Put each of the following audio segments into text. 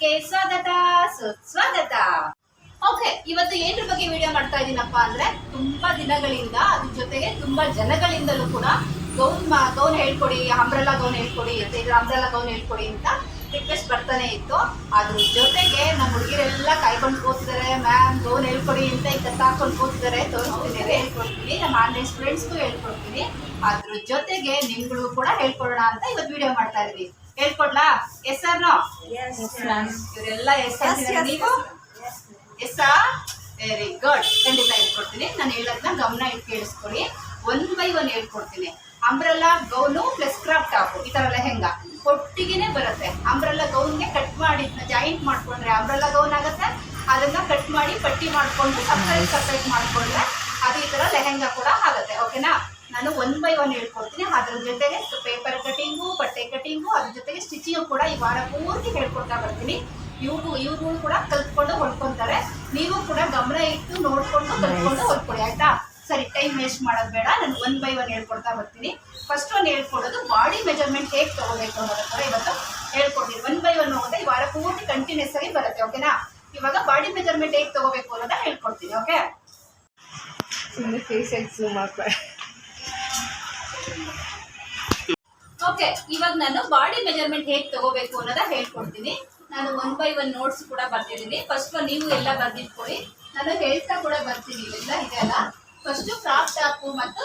ಕ್ಲಾಸ್ಗೆ ಸ್ವಾಗತ. ಸುಸ್ವಾಗತ ಓಕೆ, ಇವತ್ತು ಏನ್ರ ಬಗ್ಗೆ ವಿಡಿಯೋ ಮಾಡ್ತಾ ಇದ್ದೀನಪ್ಪ ಅಂದ್ರೆ ತುಂಬಾ ದಿನಗಳಿಂದ ಅದ್ರ ಜೊತೆಗೆ ತುಂಬಾ ಜನಗಳಿಂದಲೂ ಕೂಡ ಗೌನ್ ಗೌನ್ ಹೇಳ್ಕೊಡಿ ಅಂಬ್ರೆಲಾ ಗೌನ್ ಹೇಳ್ಕೊಡಿ ಅಂಬ್ರೆಲಾ ಗೌನ್ ಹೇಳ್ಕೊಡಿ ಅಂತ ರಿಕ್ವೆಸ್ಟ್ ಬರ್ತಾನೆ ಇತ್ತು. ಅದ್ರ ಜೊತೆಗೆ ನಮ್ಮ ಹುಡುಗಿರೆಲ್ಲ ಕಾಯ್ಕೊಂಡು ಕೂತಿದ್ದಾರೆ ಮ್ಯಾಮ್ ಗೌನ್ ಹೇಳ್ಕೊಡಿ ಅಂತ ಈಗ ಹಾಕೊಂಡು ಕೂತಿದ್ದಾರೆ ತೋರಿಸ್ತಿದ್ದಾರೆ ಹೇಳ್ಕೊಡ್ತೀನಿ. ನಮ್ಮ ಆನ್ಲೈನ್ ಸ್ಟೂಡೆಂಟ್ಸ್ಗೂ ಹೇಳ್ಕೊಡ್ತೀನಿ. ಅದ್ರ ಜೊತೆಗೆ ನಿಮ್ಗಳು ಕೂಡ ಹೇಳ್ಕೊಡೋಣ ಅಂತ ಇವತ್ತು ವಿಡಿಯೋ ಮಾಡ್ತಾ ಇದ್ವಿ. ಹೇಳ್ಕೊಡ್ಲಾ? ಎಸ್ ಆರ್ ನೋ ಇವರೆಲ್ಲ ಎಸ್ ನೀವು? ಎಸ್ ವೆರಿ ಗುಡ್ ಖಂಡಿತ ಹೇಳ್ಕೊಡ್ತೀನಿ. ನಾನು ಹೇಳೋದನ್ನ ಗಮನ ಇಟ್ಟು ಕೇಳಿಸ್ಕೊಳ್ಳಿ. ಒನ್ ಬೈ ಒನ್ ಹೇಳ್ಕೊಡ್ತೀನಿ. Umbrella gown plus crop top ಈ ಥರ ಲೆಹೆಂಗ ಒಟ್ಟಿಗೆನೆ ಬರುತ್ತೆ. ಅಂಬ್ರೆಲ್ಲಾ ಗೌನ್ಗೆ ಕಟ್ ಮಾಡಿ ಜಾಯಿಂಟ್ ಮಾಡ್ಕೊಂಡ್ರೆ ಅಂಬ್ರೆಲ್ಲಾ ಗೌನ್ ಆಗುತ್ತೆ? ಅದನ್ನ ಕಟ್ ಮಾಡಿ ಪಟ್ಟಿ ಮಾಡ್ಕೊಂಡು ಸಪ್ರೇಟ್ ಸಪ್ರೇಟ್ ಮಾಡ್ಕೊಂಡ್ರೆ ಅದು ಈ ಥರ ಲೆಹೆಂಗಾ ಕೂಡ ಆಗುತ್ತೆ. ಓಕೆನಾ ನಾನು ಒನ್ ಬೈ ಒನ್ ಹೇಳ್ಕೊಡ್ತೀನಿ. ಅದ್ರ ಜೊತೆಗೆ ಪೇಪರ್ ಕಟಿಂಗು ಬಟ್ಟೆ ಕಟಿಂಗು ಅದ್ರ ಜೊತೆಗೆ ಸ್ಟಿಚಿಂಗು ಕೂಡ ಈ ವಾರ ಪೂರ್ತಿ ಹೇಳ್ಕೊಡ್ತಾ ಬರ್ತೀನಿ. ಇವ್ರು ಇವ್ರು ಕೂಡ ಕಲ್ತ್ಕೊಂಡು ಹೊಲ್ಕೊತಾರೆ. ನೀವು ಕೂಡ ಗಮನ ಇಟ್ಟು ನೋಡ್ಕೊಂಡು ಕಲ್ತ್ಕೊಂಡು ಹೊಲ್ಕೊಳ್ಳಿ ಆಯ್ತಾ? ಸರಿ ಟೈಮ್ ವೇಸ್ಟ್ ಮಾಡೋದು ಬೇಡ. ನಾನು ಒನ್ ಬೈ ಒನ್ ಹೇಳ್ಕೊಡ್ತಾ ಬರ್ತೀನಿ. ಫಸ್ಟ್ ಒನ್ ಹೇಳ್ಕೊಡೋದು ಬಾಡಿ ಮೆಜರ್ಮೆಂಟ್ ಹೇಗೆ ತಗೋಬೇಕು ಅನ್ನೋದ್ರ ಕೂಡ ಇವತ್ತು ಹೇಳ್ಕೊಡ್ತೀನಿ. ಒನ್ ಬೈ ಒನ್ ಹೋಗುತ್ತೆ. ಈ ವಾರ ಪೂರ್ತಿ ಕಂಟಿನ್ಯೂಸ್ ಆಗಿ ಬರುತ್ತೆ ಓಕೆನಾ ಇವಾಗ ಬಾಡಿ ಮೆಜರ್ಮೆಂಟ್ ಹೇಗೆ ತಗೋಬೇಕು ಅನ್ನೋದನ್ನ ಹೇಳ್ಕೊಡ್ತೀನಿ ಓಕೆ ಸುಮ್ಮನೆ ಫೇಸ್ ಆಗಿ ಝೂಮ್ ಹಾಕ್ಬೇಡ ಓಕೆ ಇವಾಗ ನಾನು ಬಾಡಿ ಮೆಜರ್ಮೆಂಟ್ ಹೇಗೆ ತಗೋಬೇಕು ಅನ್ನೋದ ಹೇಳ್ಕೊಡ್ತೀನಿ. ನಾನು ಒನ್ ಬೈ ಒನ್ ನೋಟ್ಸ್ ಕೂಡ ಬರ್ತಿದ್ದೀನಿ ಫಸ್ಟ್ ನೀವು ಎಲ್ಲ ಬರ್ದಿಟ್ಕೊಳ್ಳಿ. ನಾನು ಹೇಳ್ತಾ ಕೂಡ ಬರ್ತೀನಿ ಇವೆಲ್ಲ ಇದೆಲ್ಲ ಫಸ್ಟ್ ಕ್ರಾಪ್ ಟಾಪ್ ಮತ್ತು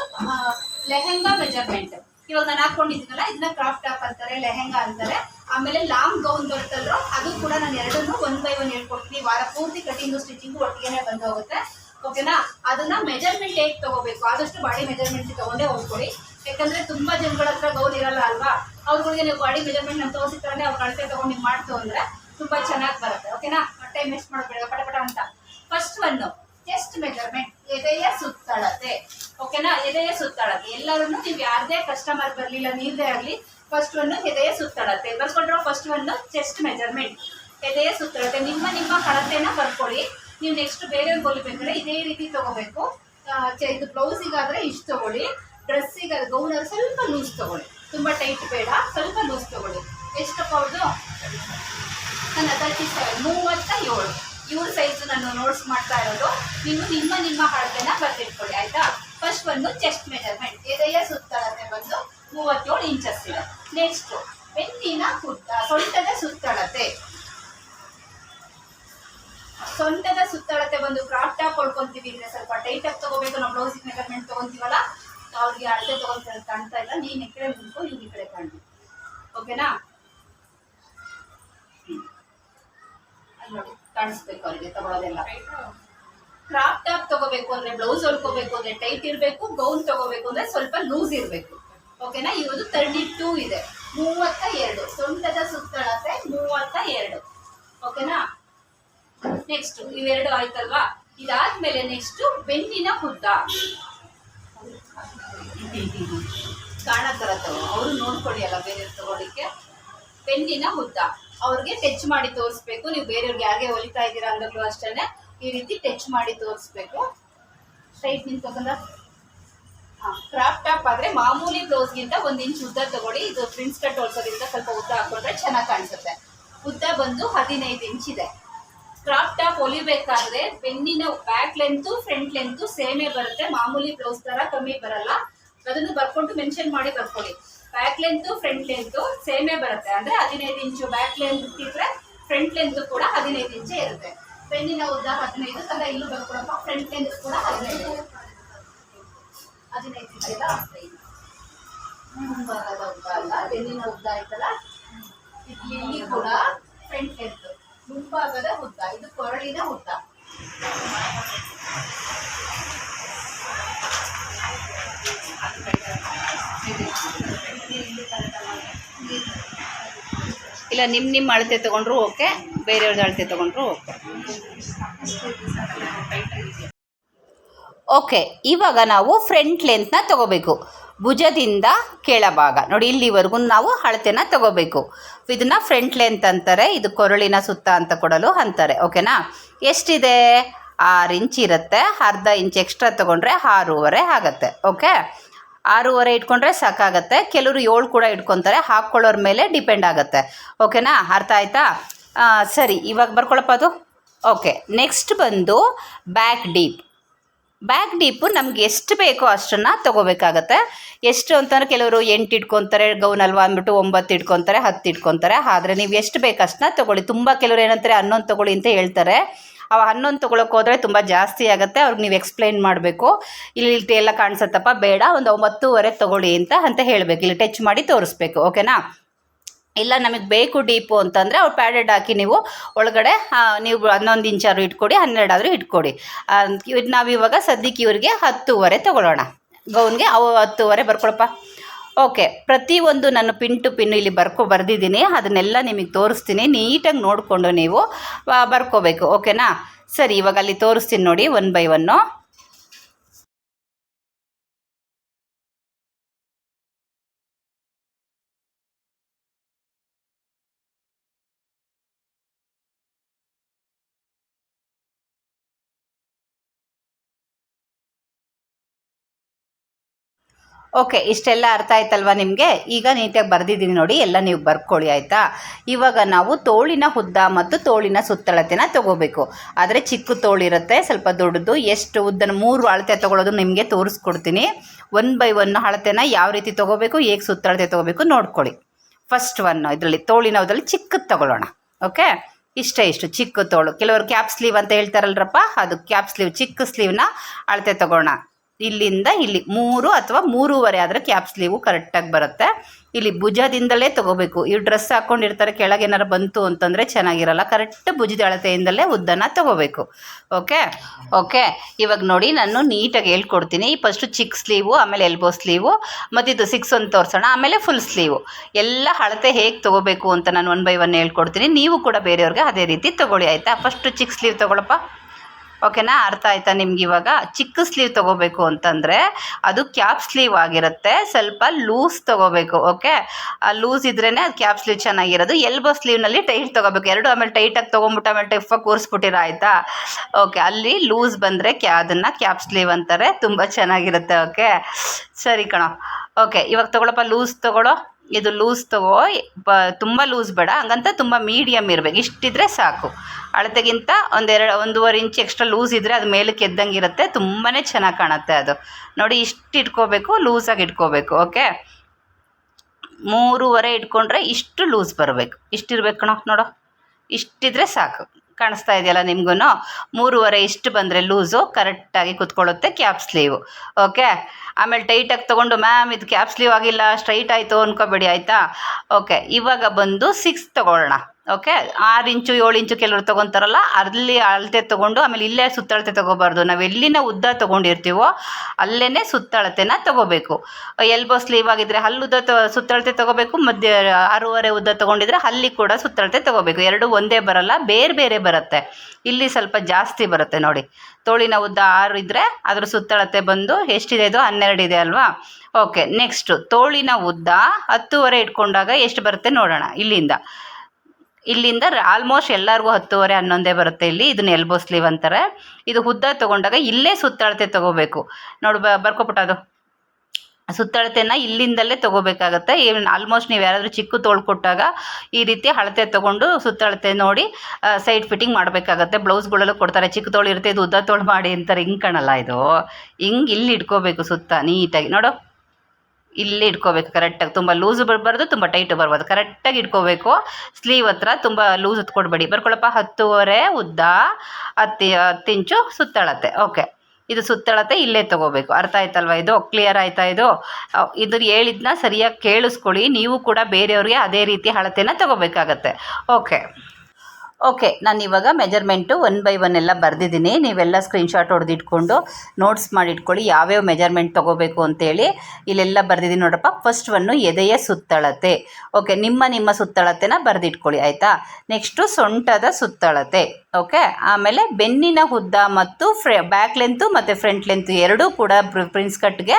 ಲೆಹೆಂಗಾ ಮೆಜರ್ಮೆಂಟ್ ಇವಾಗ ನಾನು ಹಾಕೊಂಡಿದ್ದೀನಲ್ಲ ಇದನ್ನ ಕ್ರಾಫ್ಟ್ ಟಾಪ್ ಅಂತಾರೆ, ಲೆಹೆಂಗಾ ಅಂತಾರೆ. ಆಮೇಲೆ ಲಾಂಗ್ ಗೌನ್ ಬರುತ್ತಲ್ರೋ ಅದು ಕೂಡ ನಾನು ಎರಡನ್ನೂ ಒನ್ ಬೈ ಒನ್ ಹೇಳ್ಕೊಡ್ತೀನಿ. ವಾರ ಪೂರ್ತಿ ಕಟಿಂಗು ಸ್ಟಿಚಿಂಗು ಒಟ್ಟಿಗೆನೆ ಬಂದು ಹೋಗುತ್ತೆ ಓಕೆನಾ ಅದನ್ನ ಮೆಜರ್ಮೆಂಟ್ ಹೇಗೆ ತಗೋಬೇಕು? ಆದಷ್ಟು ಬಾಡಿ ಮೆಜರ್ಮೆಂಟ್ ತಗೊಂಡೇ ಹೋಗ್ಕೊಡಿ. ಯಾಕಂದ್ರೆ ತುಂಬಾ ಜನಗಳ ಹತ್ರ ಗೌನ್ ಇರಲ್ಲ ಅಲ್ವಾ? ಅವ್ರಿಗೆ ನೀವು ಬಾಡಿ ಮೆಜರ್ಮೆಂಟ್ ನಮ್ಮ ತೋರಿಸಿದ್ರೆ ಅವ್ರ ಅಳತೆ ತಗೊಂಡು ನೀವು ಮಾಡ್ತು ಅಂದ್ರೆ ತುಂಬಾ ಚೆನ್ನಾಗಿ ಬರುತ್ತೆ, ಓಕೆನಾ? ಟೈಮ್ ವೇಸ್ಟ್ ಮಾಡಬೇಡ, ಪಟ ಅಂತ. ಫಸ್ಟ್ ಒನ್ ಚೆಸ್ಟ್ ಮೆಜರ್ಮೆಂಟ್ ಎದೆಯ ಸುತ್ತಳತೆ, ಓಕೆನಾ? ಎದೆಯ ಸುತ್ತಳತೆ. ಎಲ್ಲರನ್ನು ನೀವು ಯಾರ್ದೇ ಕಸ್ಟಮರ್ ಬರಲಿಲ್ಲ ನೀವೇ ಆಗಲಿ ಫಸ್ಟ್ ಒನ್ ಎದೆಯ ಸುತ್ತಳತೆ. ಬರ್ಸ್ಕೊಂಡ್ರೆ ಫಸ್ಟ್ ಒನ್ ಚೆಸ್ಟ್ ಮೆಜರ್ಮೆಂಟ್ ಎದೆಯ ಸುತ್ತಳತೆ. ನಿಮ್ಮ ನಿಮ್ಮ ಕಳತೆನ ಬರ್ಕೊಳ್ಳಿ. ನೀವು ನೆಕ್ಸ್ಟ್ ಬೇರೆ ಹೊಲಿಬೇಕಾದ್ರೆ ಇದೇ ರೀತಿ ತಗೋಬೇಕು. ಇದು ಬ್ಲೌಸಿಗಾದ್ರೆ ಇಷ್ಟು ತಗೊಳ್ಳಿ. ಡ್ರೆಸ್ಸಿಗೆ ಗೌನಲ್ಲಿ ಸ್ವಲ್ಪ ಲೂಸ್ ತಗೊಳ್ಳಿ. ತುಂಬ ಟೈಟ್ ಬೇಡ, ಸ್ವಲ್ಪ ಲೂಸ್ ತಗೊಳ್ಳಿ. ಎಷ್ಟಪ್ಪ ಅವ್ರದ್ದು ನನ್ನ ತರ್ಟಿ ಸೆವೆನ್ ಮೂವತ್ತ ಏಳು ಇವ್ರ ಸೈಜ್ ನಾನು ನೋಟ್ಸ್ ಮಾಡ್ತಾ ಇರೋದು. ನೀವು ನಿಮ್ಮ ನಿಮ್ಮ ಅಳತೆನ ಬರ್ತಿಟ್ಕೊಳ್ಳಿ ಆಯ್ತಾ? ಫಸ್ಟ್ ಒಂದು ಚೆಸ್ಟ್ ಮೆಜರ್ಮೆಂಟ್ ಎದೆಯ ಸುತ್ತಳತೆ ಬಂದು ಮೂವತ್ತೇಳು ಇಂಚಸ್ ಇದೆ. ನೆಕ್ಸ್ಟ್ ಬೆನ್ನಿನ ಕುತ್ತ ಸೊಂಟದ ಸುತ್ತಳತೆ. ಸೊಂಟದ ಸುತ್ತಳತೆ ಬಂದು ಕ್ರಾಪ್ ಟಾಪ್ ಹೊಡ್ಕೊಂತೀವಿ ಅಂದ್ರೆ ಸ್ವಲ್ಪ ಟೈಟ್ ಆಗಿ ತಗೋಬೇಕು. ನಾವು ಬ್ಲೌಸಿಗೆ ಮೆಜರ್ಮೆಂಟ್ ತಗೊಂತೀವಲ್ಲ? ಅವ್ರಿಗೆ ಅಳತೆ ತಗೊಂಡ್ ಕಾಣ್ತಾ ಇಲ್ಲ, ನೀನ್ ಈ ಕಡೆ ನಿಂತ್ಕೊ ಇವ್ರು ಈ ಕಡೆ ಕಾಣ್ ಓಕೆನಾ ಕಾಣಿಸ್ಬೇಕು ಅವ್ರಿಗೆ ತಗೊಳ್ಳೋದೆಲ್ಲ ಕ್ರಾಪ್ ಟಾಪ್ ತಗೋಬೇಕು ಅಂದ್ರೆ ಬ್ಲೌಸ್ ಹೊಲ್ಕೋಬೇಕು ಅಂದ್ರೆ ಟೈಟ್ ಇರಬೇಕು ಗೌನ್ ತಗೋಬೇಕು ಅಂದ್ರೆ ಸ್ವಲ್ಪ ಲೂಸ್ ಇರಬೇಕು. ಓಕೆನಾ ಇವತ್ತು ತರ್ಟಿ ಟೂ ಇದೆ. ಮೂವತ್ತ ಎರಡು. ಸೊಂಟದ ಸುತ್ತಳತೆ ಮೂವತ್ತ ಎರಡು. ಓಕೆನಾ ನೆಕ್ಸ್ಟ್ ಇವೆರಡು ಆಯ್ತಲ್ವಾ? ಇದಾದ್ಮೇಲೆ ನೆಕ್ಸ್ಟ್ ಬೆನ್ನಿನ ಉದ್ದ ಕಾಣತ್ತರತ್ತವ ಅವರು ನೋಡ್ಕೊಳ್ಳಿ ಅಲ್ಲ ಬೇರೆ ತಗೊಳ್ಳಿಕ್ಕೆ. ಬೆನ್ನಿನ ಉದ್ದ ಅವ್ರಿಗೆ ಟಚ್ ಮಾಡಿ ತೋರಿಸ್ಬೇಕು. ನೀವು ಬೇರೆಯವ್ರಿಗೆ ಯಾರಿಗೆ ಹೊಲಿತಾ ಇದ್ದೀರಾ ಅಂದಾಗಲೂ ಅಷ್ಟೇ ಈ ರೀತಿ ಟಚ್ ಮಾಡಿ ತೋರಿಸ್ಬೇಕು. ಸ್ಟ್ರೈಟ್ ನಿಂತ್ಕೊಂಡ ಕ್ರಾಪ್ ಟಾಪ್ ಆದ್ರೆ ಮಾಮೂಲಿ ಬ್ಲೌಸ್ಗಿಂತ ಒಂದು ಇಂಚ್ ಉದ್ದ ತಗೊಳ್ಳಿ. ಇದು ಪ್ರಿಂಟ್ಸ್ ಕಟ್ ಹೊಲ್ಸೋದ್ರಿಂದ ಸ್ವಲ್ಪ ಉದ್ದ ಹಾಕೊಂಡ್ರೆ ಚೆನ್ನಾಗಿ ಕಾಣಿಸುತ್ತೆ. ಉದ್ದ ಬಂದು ಹದಿನೈದು ಇಂಚ್ ಇದೆ. ಕ್ರಾಪ್ ಟಾಪ್ ಹೊಲಿಬೇಕಾದ್ರೆ ಬೆನ್ನಿನ ಬ್ಯಾಕ್ ಲೆಂತ್ ಫ್ರಂಟ್ ಲೆಂತ್ ಸೇಮೇ ಬರುತ್ತೆ. ಮಾಮೂಲಿ ಬ್ಲೌಸ್ ತರ ಕಮ್ಮಿ ಬರಲ್ಲ. ಅದನ್ನು ಬರ್ಕೊಂಡು ಮೆನ್ಷನ್ ಮಾಡಿ ಬರ್ಕೊಳ್ಳಿ. ಬ್ಯಾಕ್ ಲೆಂತ್ ಫ್ರಂಟ್ ಲೆಂತ್ ಸೇಮೇ ಬರುತ್ತೆ. ಅಂದ್ರೆ ಹದಿನೈದು ಇಂಚು ಬ್ಯಾಕ್ ಲೆಂತ್ ಇದ್ರೆ ಫ್ರಂಟ್ ಲೆಂತ್ ಕೂಡ ಹದಿನೈದು ಇಂಚೇ ಇರುತ್ತೆ. ಪೆನ್ನಿನ ಉದ್ದ ಹದಿನೈದು ಸಲ ಇಲ್ಲೂ ಬರ್ಕೊಡಪ್ಪ. ಫ್ರಂಟ್ ಲೆಂತ್ ಕೂಡ ಹದಿನೈದು. ಹದಿನೈದು ಇಂಚೆಲ್ಲ ಉದ್ದ ಅಲ್ಲ, ಬೆನ್ನಿನ ಉದ್ದ ಆಯ್ತಲ್ಲ? ಇಲ್ಲಿ ಕೂಡ ಫ್ರಂಟ್ ಲೆಂತ್ ಮುಂಭಾಗದ ಉದ್ದ, ಇದು ಕೊರಳಿನ ಉದ್ದ. ಇಲ್ಲ ನಿಮ್ಮ ನಿಮ್ಮ ಅಳತೆ ತೊಗೊಂಡ್ರು ಓಕೆ ಬೇರೆಯವ್ರದ್ದು ಅಳತೆ ತೊಗೊಂಡ್ರು ಓಕೆ. ಓಕೆ, ಇವಾಗ ನಾವು ಫ್ರಂಟ್ ಲೆಂತ್ನ ತಗೋಬೇಕು. ಭುಜದಿಂದ ಕೆಳಭಾಗ ನೋಡಿ, ಇಲ್ಲಿವರೆಗೂ ನಾವು ಅಳತೆನ ತಗೋಬೇಕು. ಇದನ್ನ ಫ್ರಂಟ್ ಲೆಂತ್ ಅಂತಾರೆ, ಇದು ಕೊರಳಿನ ಸುತ್ತ ಅಂತ ಕೊಡಲು ಅಂತಾರೆ, ಓಕೆನಾ? ಎಷ್ಟಿದೆ? ಆರು ಇಂಚ್ ಇರುತ್ತೆ, ಅರ್ಧ ಇಂಚ್ ಎಕ್ಸ್ಟ್ರಾ ತೊಗೊಂಡ್ರೆ ಆರೂವರೆ ಆಗುತ್ತೆ, ಓಕೆ? ಆರೂವರೆ ಇಟ್ಕೊಂಡ್ರೆ ಸಾಕಾಗತ್ತೆ. ಕೆಲವರು ಏಳು ಕೂಡ ಇಟ್ಕೊತಾರೆ. ಹಾಕ್ಕೊಳ್ಳೋರ ಮೇಲೆ ಡಿಪೆಂಡ್ ಆಗುತ್ತೆ. ಓಕೆನಾ ಅರ್ಥ ಆಯ್ತಾ? ಸರಿ, ಇವಾಗ ಬರ್ಕೊಳಪ್ಪ ಅದು. ಓಕೆ ನೆಕ್ಸ್ಟ್ ಬಂದು ಬ್ಯಾಕ್ ಡೀಪ್ ಬ್ಯಾಕ್ ಡೀಪು ನಮ್ಗೆ ಎಷ್ಟು ಬೇಕೋ ಅಷ್ಟನ್ನು ತೊಗೋಬೇಕಾಗತ್ತೆ. ಎಷ್ಟು ಅಂತಂದ್ರೆ ಕೆಲವರು ಎಂಟು ಇಟ್ಕೊತಾರೆ, ಗೌನ್ ಅಲ್ವಾ ಅಂದ್ಬಿಟ್ಟು ಒಂಬತ್ತು ಇಟ್ಕೊತಾರೆ, ಹತ್ತು ಇಟ್ಕೊತಾರೆ. ಆದರೆ ನೀವು ಎಷ್ಟು ಬೇಕು ಅಷ್ಟನ್ನ ತೊಗೊಳ್ಳಿ. ತುಂಬ ಕೆಲವರು ಏನಂತಾರೆ ಹನ್ನೊಂದು ತೊಗೊಳ್ಳಿ ಅಂತ ಹೇಳ್ತಾರೆ. ಅವ ಹನ್ನೊಂದು ತೊಗೊಳಕ್ಕೆ ಹೋದರೆ ತುಂಬ ಜಾಸ್ತಿ ಆಗುತ್ತೆ, ಅವ್ರಿಗೆ ನೀವು ಎಕ್ಸ್ಪ್ಲೈನ್ ಮಾಡಬೇಕು. ಇಲ್ಲಿ ಎಲ್ಲ ಕಾಣಿಸತ್ತಪ್ಪ, ಬೇಡ, ಒಂದು ಒಂಬತ್ತೂವರೆ ತೊಗೊಳ್ಳಿ ಅಂತ ಅಂತ ಹೇಳಬೇಕು. ಇಲ್ಲಿ ಟಚ್ ಮಾಡಿ ತೋರಿಸ್ಬೇಕು ಓಕೆನಾ ಇಲ್ಲ, ನಮಗೆ ಬೇಕು ಡೀಪು ಅಂತಂದರೆ ಅವ್ರು ಪ್ಯಾಡೆಡ್ ಹಾಕಿ ನೀವು ಒಳಗಡೆ ನೀವು ಹನ್ನೊಂದು ಇಂಚಾದ್ರು ಇಟ್ಕೊಡಿ ಹನ್ನೆರಡಾದರೂ ಇಟ್ಕೊಡಿ. ನಾವು ಇವಾಗ ಸದ್ಯಕ್ಕೆ ಇವ್ರಿಗೆ ಹತ್ತೂವರೆ ತೊಗೊಳ್ಳೋಣ ಗೌನ್ಗೆ ಅವು ಹತ್ತೂವರೆ ಬರ್ಕೊಳಪ್ಪ. ಓಕೆ ಪ್ರತಿಯೊಂದು ನಾನು ಪಿನ್ ಟು ಪಿನ್ ಇಲ್ಲಿ ಬರ್ಕೊ ಬರೆದಿದ್ದೀನಿ. ಅದನ್ನೆಲ್ಲ ನಿಮಗೆ ತೋರಿಸ್ತೀನಿ. ನೀಟಾಗಿ ನೋಡಿಕೊಂಡು ನೀವು ಬರ್ಕೋಬೇಕು. ಓಕೆನಾ ಸರಿ, ಇವಾಗ ಅಲ್ಲಿ ತೋರಿಸ್ತೀನಿ ನೋಡಿ ಒನ್ ಬೈ ಒನ್ನು ಓಕೆ ಇಷ್ಟೆಲ್ಲ ಅರ್ಥ ಆಯ್ತಲ್ವಾ ನಿಮಗೆ? ಈಗ ನೀಟಾಗಿ ಬರೆದಿದ್ದೀನಿ ನೋಡಿ, ಎಲ್ಲ ನೀವು ಬರ್ಕೊಳ್ಳಿ ಆಯಿತಾ? ಇವಾಗ ನಾವು ತೋಳಿನ ಉದ್ದ ಮತ್ತು ತೋಳಿನ ಸುತ್ತಳತೆನ ತಗೋಬೇಕು. ಆದರೆ ಚಿಕ್ಕ ತೋಳಿರುತ್ತೆ ಸ್ವಲ್ಪ ದೊಡ್ಡದು. ಎಷ್ಟು ಉದ್ದನ ಮೂರು ಅಳತೆ ತೊಗೊಳೋದು ನಿಮಗೆ ತೋರಿಸ್ಕೊಡ್ತೀನಿ. ಒನ್ ಬೈ ಒನ್ ಅಳತೆನ ಯಾವ ರೀತಿ ತೊಗೋಬೇಕು, ಹೇಗೆ ಸುತ್ತಳತೆ ತೊಗೋಬೇಕು ನೋಡ್ಕೊಳ್ಳಿ. ಫಸ್ಟ್ ಒನ್ ಇದರಲ್ಲಿ, ತೋಳಿನ ಉದ್ದಲ್ಲಿ ಚಿಕ್ಕದು ತಗೊಳ್ಳೋಣ. ಓಕೆ ಇಷ್ಟೇ ಇಷ್ಟು ಚಿಕ್ಕ ತೋಳು. ಕೆಲವರು ಕ್ಯಾಪ್ ಸ್ಲೀವ್ ಅಂತ ಹೇಳ್ತಾರಲ್ರಪ್ಪ, ಅದು ಕ್ಯಾಪ್ ಸ್ಲೀವ್ ಚಿಕ್ಕ ಸ್ಲೀವ್ನ ಅಳತೆ ತಗೋಣ ಇಲ್ಲಿಂದ ಇಲ್ಲಿ ಮೂರು ಅಥವಾ ಮೂರುವರೆ ಆದರೆ ಕ್ಯಾಪ್ ಸ್ಲೀವು ಕರೆಕ್ಟಾಗಿ ಬರುತ್ತೆ. ಇಲ್ಲಿ ಭುಜದಿಂದಲೇ ತಗೋಬೇಕು. ಈ ಡ್ರೆಸ್ ಹಾಕ್ಕೊಂಡಿರ್ತಾರೆ ಕೆಳಗೆ ಏನಾರು ಬಂತು ಅಂತಂದರೆ ಚೆನ್ನಾಗಿರಲ್ಲ. ಕರೆಕ್ಟ್ ಭುಜದ ಅಳತೆಯಿಂದಲೇ ಉದ್ದನ ತಗೋಬೇಕು. ಓಕೆ ಓಕೆ ಇವಾಗ ನೋಡಿ, ನಾನು ನೀಟಾಗಿ ಹೇಳ್ಕೊಡ್ತೀನಿ. ಫಸ್ಟು ಚಿಕ್ ಸ್ಲೀವು ಆಮೇಲೆ ಎಲ್ಬೋ ಸ್ಲೀವು ಮತ್ತು ಇದು ಸಿಕ್ಸ್ ಒಂದು ತೋರಿಸೋಣ. ಆಮೇಲೆ ಫುಲ್ ಸ್ಲೀವು ಎಲ್ಲ ಅಳತೆ ಹೇಗೆ ತೊಗೋಬೇಕು ಅಂತ ನಾನು ಒನ್ ಬೈ ಒನ್ ಹೇಳ್ಕೊಡ್ತೀನಿ. ನೀವು ಕೂಡ ಬೇರೆಯವ್ರಿಗೆ ಅದೇ ರೀತಿ ತೊಗೊಳ್ಳಿ, ಆಯಿತಾ? ಫಸ್ಟು ಚಿಕ್ ಸ್ಲೀವ್ ತೊಗೊಳಪ್ಪ. ಓಕೆನಾ? ಅರ್ಥ ಆಯ್ತಾ ನಿಮ್ಗೆ ಇವಾಗ? ಚಿಕ್ಕ ಸ್ಲೀವ್ ತಗೋಬೇಕು ಅಂತಂದರೆ ಅದು ಕ್ಯಾಪ್ ಸ್ಲೀವ್ ಆಗಿರುತ್ತೆ. ಸ್ವಲ್ಪ ಲೂಸ್ ತಗೋಬೇಕು, ಓಕೆ? ಆ ಲೂಸ್ ಇದ್ರೇ ಅದು ಕ್ಯಾಪ್ ಸ್ಲೀವ್ ಚೆನ್ನಾಗಿರೋದು. ಎಲ್ಬೋ ಸ್ಲೀವ್ನಲ್ಲಿ ಟೈಟ್ ತಗೋಬೇಕು. ಎರಡು ಆಮೇಲೆ ಟೈಟಾಗಿ ತೊಗೊಂಬಿಟ್ಟು ಆಮೇಲೆ ಟಫಾಗಿ ಕೂರಿಸ್ಬಿಟ್ಟಿರ ಆಯಿತಾ? ಓಕೆ, ಅಲ್ಲಿ ಲೂಸ್ ಬಂದರೆ ಕ್ಯಾ, ಅದನ್ನು ಕ್ಯಾಪ್ ಸ್ಲೀವ್ ಅಂತಾರೆ. ತುಂಬ ಚೆನ್ನಾಗಿರುತ್ತೆ, ಓಕೆ? ಸರಿ ಕಣೋ. ಓಕೆ, ಇವಾಗ ತಗೊಳಪ್ಪ ಲೂಸ್ ತೊಗೊಳ್ಳೋ ಇದು ಲೂಸ್ ತಗೋ. ತುಂಬಾ ಲೂಸ್ ಬೇಡ. ಹಂಗಂತ ತುಂಬ ಮೀಡಿಯಮ್ ಇರಬೇಕು. ಇಷ್ಟಿದ್ರೆ ಸಾಕು. ಅಳತೆಗಿಂತ ಒಂದೆರಡು, ಒಂದೂವರೆ ಇಂಚ್ ಎಕ್ಸ್ಟ್ರಾ ಲೂಸ್ ಇದ್ದರೆ ಅದು ಮೇಲಕ್ಕೆ ಎದ್ದಂಗೆ ಇರುತ್ತೆ. ತುಂಬಾ ಚೆನ್ನಾಗಿ ಕಾಣುತ್ತೆ ಅದು. ನೋಡಿ, ಇಷ್ಟು ಇಟ್ಕೋಬೇಕು ಲೂಸಾಗಿ ಇಟ್ಕೋಬೇಕು, ಓಕೆ? ಮೂರುವರೆ ಇಟ್ಕೊಂಡ್ರೆ ಇಷ್ಟು ಲೂಸ್ ಬರಬೇಕು. ಇಷ್ಟಿರ್ಬೇಕು ಕಣೋ, ನೋಡೋ. ಇಷ್ಟಿದ್ರೆ ಸಾಕು. ಕಾಣಿಸ್ತಾ ಇದೆಯಲ್ಲ ನಿಮಗೂ ಮೂರುವರೆ ಇಷ್ಟು ಬಂದರೆ ಲೂಸು ಕರೆಕ್ಟಾಗಿ ಕುತ್ಕೊಳ್ಳುತ್ತೆ ಕ್ಯಾಪ್ ಸ್ಲೀವ್ ಓಕೆ? ಆಮೇಲೆ ಟೈಟಾಗಿ ತೊಗೊಂಡು ಮ್ಯಾಮ್ ಇದು ಕ್ಯಾಪ್ ಸ್ಲೀವ್ ಆಗಿಲ್ಲ ಸ್ಟ್ರೈಟ್ ಆಯಿತು, ಅನ್ಕೋಬೇಡಿ, ಆಯಿತಾ? ಓಕೆ, ಇವಾಗ ಬಂದು ಸಿಕ್ಸ್ ತೊಗೊಳ್ಳೋಣ. ಓಕೆ ಆರು ಇಂಚು, ಏಳು ಇಂಚು ಕೆಲವರು ತೊಗೊತಾರಲ್ಲ, ಅಲ್ಲಿ ಅಳತೆ ತಗೊಂಡು, ಆಮೇಲೆ ಇಲ್ಲೇ ಸುತ್ತಳತೆ ತೊಗೋಬಾರ್ದು. ನಾವು ಎಲ್ಲಿನ ಉದ್ದ ತಗೊಂಡಿರ್ತೀವೋ ಅಲ್ಲೇ ಸುತ್ತಳತೆನ ತಗೋಬೇಕು. ಎಲ್ಬೋ ಸ್ಲೀವ್ ಆಗಿದ್ರೆ ಹಲ್ಲು ಉದ್ದ ಸುತ್ತಳತೆ ತೊಗೋಬೇಕು, ಮಧ್ಯ, ಆರೂವರೆ ಉದ್ದ ತಗೊಂಡಿದ್ರೆ ಅಲ್ಲಿ ಕೂಡ ಸುತ್ತಳತೆ ತಗೋಬೇಕು. ಎರಡು ಒಂದೇ ಬರಲ್ಲ, ಬೇರೆ ಬೇರೆ ಬರುತ್ತೆ. ಇಲ್ಲಿ ಸ್ವಲ್ಪ ಜಾಸ್ತಿ ಬರುತ್ತೆ ನೋಡಿ. ತೋಳಿನ ಉದ್ದ ಆರು ಇದ್ದರೆ ಅದ್ರ ಸುತ್ತಳತೆ ಬಂದು ಎಷ್ಟಿದೆ ಇದು? ಹನ್ನೆರಡು ಇದೆ ಅಲ್ವಾ? ಓಕೆ ನೆಕ್ಸ್ಟು ತೋಳಿನ ಉದ್ದ ಹತ್ತುವರೆ ಇಟ್ಕೊಂಡಾಗ ಎಷ್ಟು ಬರುತ್ತೆ ನೋಡೋಣ ಇಲ್ಲಿಂದ. ಇಲ್ಲಿಂದ ಆಲ್ಮೋಸ್ಟ್ ಎಲ್ಲರಿಗೂ ಹತ್ತುವರೆ, ಹನ್ನೊಂದೇ ಬರುತ್ತೆ ಇಲ್ಲಿ. ಇದನ್ನ ಎಲ್ಬೋ ಸ್ಲೀವ್ ಅಂತಾರೆ. ಇದು ಉದ್ದ ತಗೊಂಡಾಗ ಇಲ್ಲೇ ಸುತ್ತಳತೆ ತಗೋಬೇಕು. ನೋಡು, ಬ ಬರ್ಕೊಬಿಟ್ಟು ಅದು. ಸುತ್ತಳತೆನ ಇಲ್ಲಿಂದಲೇ ತೊಗೋಬೇಕಾಗತ್ತೆ. ಆಲ್ಮೋಸ್ಟ್ ನೀವು ಯಾರಾದರೂ ಚಿಕ್ಕ ತೋಳು ಕೊಟ್ಟಾಗ ಈ ರೀತಿ ಅಳತೆ ತಗೊಂಡು ಸುತ್ತಳತೆ ನೋಡಿ ಸೈಡ್ ಫಿಟ್ಟಿಂಗ್ ಮಾಡಬೇಕಾಗತ್ತೆ. ಬ್ಲೌಸ್ಗಳಲ್ಲೂ ಕೊಡ್ತಾರೆ. ಚಿಕ್ಕ ತೋಳು ಇರುತ್ತೆ, ಇದು ಉದ್ದ ತೋಳು ಮಾಡಿ ಅಂತಾರೆ. ಹಿಂಗೆ ಕಾಣಲ್ಲ ಇದು. ಹಿಂಗೆ ಇಲ್ಲಿ ಇಟ್ಕೋಬೇಕು ಸುತ್ತ ನೀಟಾಗಿ. ನೋಡು. ಇಲ್ಲಿ ಇಟ್ಕೋಬೇಕು ಕರೆಕ್ಟಾಗಿ ತುಂಬ ಲೂಸು ಬರಬಾರ್ದು, ತುಂಬ ಟೈಟು ಬರ್ಬಾರ್ದು. ಕರೆಕ್ಟಾಗಿ ಇಟ್ಕೋಬೇಕು. ಸ್ಲೀವ್ ಹತ್ರ ತುಂಬ ಲೂಸ್ ಹೊತ್ಕೊಡ್ಬೇಡಿ. ಬರ್ಕೊಳಪ್ಪ, ಹತ್ತುವರೆ ಉದ್ದ, ಹತ್ತಿ, ಹತ್ತು ಇಂಚು ಸುತ್ತಳತೆ ಓಕೆ ಇದು ಸುತ್ತಳತೆ ಇಲ್ಲೇ ತಗೋಬೇಕು. ಅರ್ಥ ಆಯ್ತಲ್ವಾ ಇದು? ಕ್ಲಿಯರ್ ಆಯ್ತಾ ಇದು? ಇದ್ರ ಇದು ಹೇಳಿದ್ನ ಸರಿಯಾಗಿ ಕೇಳಿಸ್ಕೊಳ್ಳಿ. ನೀವು ಕೂಡ ಬೇರೆಯವ್ರಿಗೆ ಅದೇ ರೀತಿ ಅಳತೆನ ತಗೋಬೇಕಾಗತ್ತೆ. ಓಕೆ ಓಕೆ ನಾನು ಇವಾಗ ಮೆಜರ್ಮೆಂಟು ಒನ್ ಬೈ ಒನ್ ಎಲ್ಲ ಬರೆದಿದ್ದೀನಿ. ನೀವೆಲ್ಲ ಸ್ಕ್ರೀನ್ಶಾಟ್ ಹೊಡೆದಿಟ್ಕೊಂಡು ನೋಟ್ಸ್ ಮಾಡಿಟ್ಕೊಳ್ಳಿ, ಯಾವ್ಯಾವ ಮೆಜರ್ಮೆಂಟ್ ತೊಗೋಬೇಕು ಅಂತೇಳಿ. ಇಲ್ಲೆಲ್ಲ ಬರೆದಿದ್ದೀನಿ ನೋಡಪ್ಪ ಫಸ್ಟ್ ಒನ್ನು ಎದೆಯ ಸುತ್ತಳತೆ. ಓಕೆ ನಿಮ್ಮ ನಿಮ್ಮ ಸುತ್ತಳತೆನ ಬರೆದಿಟ್ಕೊಳ್ಳಿ, ಆಯಿತಾ? ನೆಕ್ಸ್ಟು ಸೊಂಟದ ಸುತ್ತಳತೆ. ಓಕೆ ಆಮೇಲೆ ಬೆನ್ನಿನ ಉದ್ದ ಮತ್ತು ಫ್ರೆ ಬ್ಯಾಕ್ ಲೆಂತು ಮತ್ತು ಫ್ರಂಟ್ ಲೆಂತು ಎರಡೂ ಕೂಡ ಪ್ರಿನ್ಸ್ ಕಟ್ಗೆ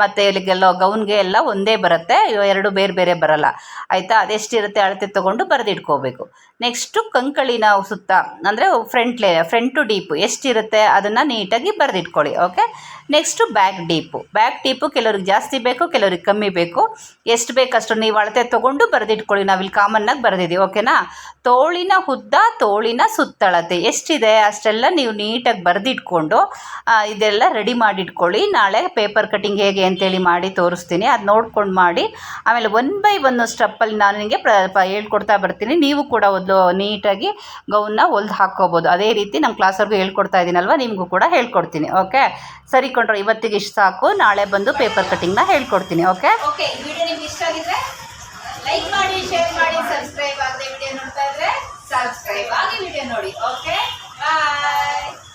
ಮತ್ತು ಇಲ್ಲಿಗೆಲ್ಲ ಗೌನ್ಗೆ ಎಲ್ಲ ಒಂದೇ ಬರುತ್ತೆ ಎರಡು ಬೇರೆ ಬೇರೆ ಬರಲ್ಲ. ಆಯಿತಾ? ಅದೆಷ್ಟಿರುತ್ತೆ ಅಳತೆ ತೊಗೊಂಡು ಬರೆದಿಟ್ಕೋಬೇಕು. ನೆಕ್ಸ್ಟು ಕಂಕಳಿನ ಸುತ್ತ, ಅಂದರೆ ಫ್ರಂಟ್ ಲೇ ಫ್ರಂಟ್ ಡೀಪು ಎಷ್ಟಿರುತ್ತೆ ಅದನ್ನು ನೀಟಾಗಿ ಬರೆದಿಟ್ಕೊಳ್ಳಿ okay next back deep back deep ಕೆಲವ್ರಿಗೆ ಜಾಸ್ತಿ ಬೇಕು, ಕೆಲವ್ರಿಗೆ ಕಮ್ಮಿ ಬೇಕು. ಎಷ್ಟು ಬೇಕಷ್ಟು ನೀವು ಅಳತೆ ತೊಗೊಂಡು ಬರೆದಿಟ್ಕೊಳ್ಳಿ. ನಾವಿಲ್ಲಿ ಕಾಮನ್ನಾಗಿ ಬರೆದಿದ್ದೀವಿ ಓಕೆನಾ ತೋಳಿನ ಉದ್ದ ತೋಳಿನ ಸುತ್ತಳತೆ. ಎಷ್ಟಿದೆ? ಅಷ್ಟೆಲ್ಲ ನೀವು ನೀಟಾಗಿ ಬರೆದಿಟ್ಕೊಂಡು ಇದೆಲ್ಲ ರೆಡಿ ಮಾಡಿಟ್ಕೊಳ್ಳಿ. ನಾಳೆ ಪೇಪರ್ ಕಟಿಂಗ್ ಹೇಗೆ ಅಂತೇಳಿ ಮಾಡಿ ತೋರಿಸ್ತೀನಿ. ಅದು ನೋಡ್ಕೊಂಡು ಮಾಡಿ. ಆಮೇಲೆ ಒನ್ ಬೈ ಒನ್ ಸ್ಟೆಪ್ಪಲ್ಲಿ ನಾನು ನಿಮಗೆ ಪ್ರ ಹೇಳ್ಕೊಡ್ತಾ ಬರ್ತೀನಿ. ನೀವು ಕೂಡ ಒಂದು ನೀಟಾಗಿ ಗೌನ್ನ ಹೊಲ್ದು ಹಾಕ್ಕೋಬೋದು. ಅದೇ ರೀತಿ ನಮ್ಮ ಕ್ಲಾಸವ್ರಿಗೂ ಹೇಳ್ಕೊಡ್ತಾ ಇದ್ದೀನಲ್ವ? ನಿಮಗೂ ಕೂಡ ಹೇಳ್ಕೊಡ್ತೀನಿ ಓಕೆ ಸರಿ ಕೊಂಡ್ರೆ ಇವತ್ತಿಗೆ ಇಷ್ಟು ಸಾಕು. ನಾಳೆ ಬಂದು ಪೇಪರ್ ಕಟಿಂಗ್ನ ಹೇಳ್ಕೊಡ್ತೀನಿ ಓಕೆ ಓಕೆ ವಿಡಿಯೋ ನಿಮ್ಗೆ ಇಷ್ಟ ಆಗಿದ್ರೆ ಲೈಕ್ ಮಾಡಿ ಶೇರ್ ಮಾಡಿ ಸಬ್ಸ್ಕ್ರೈಬ್ ಆಗದೆ ವಿಡಿಯೋ ನೋಡ್ತಾ ಇದ್ರೆ ಸಬ್ಸ್ಕ್ರೈಬ್ ಆಗಿ ವಿಡಿಯೋ ನೋಡಿ ಓಕೆ ಬಾಯ್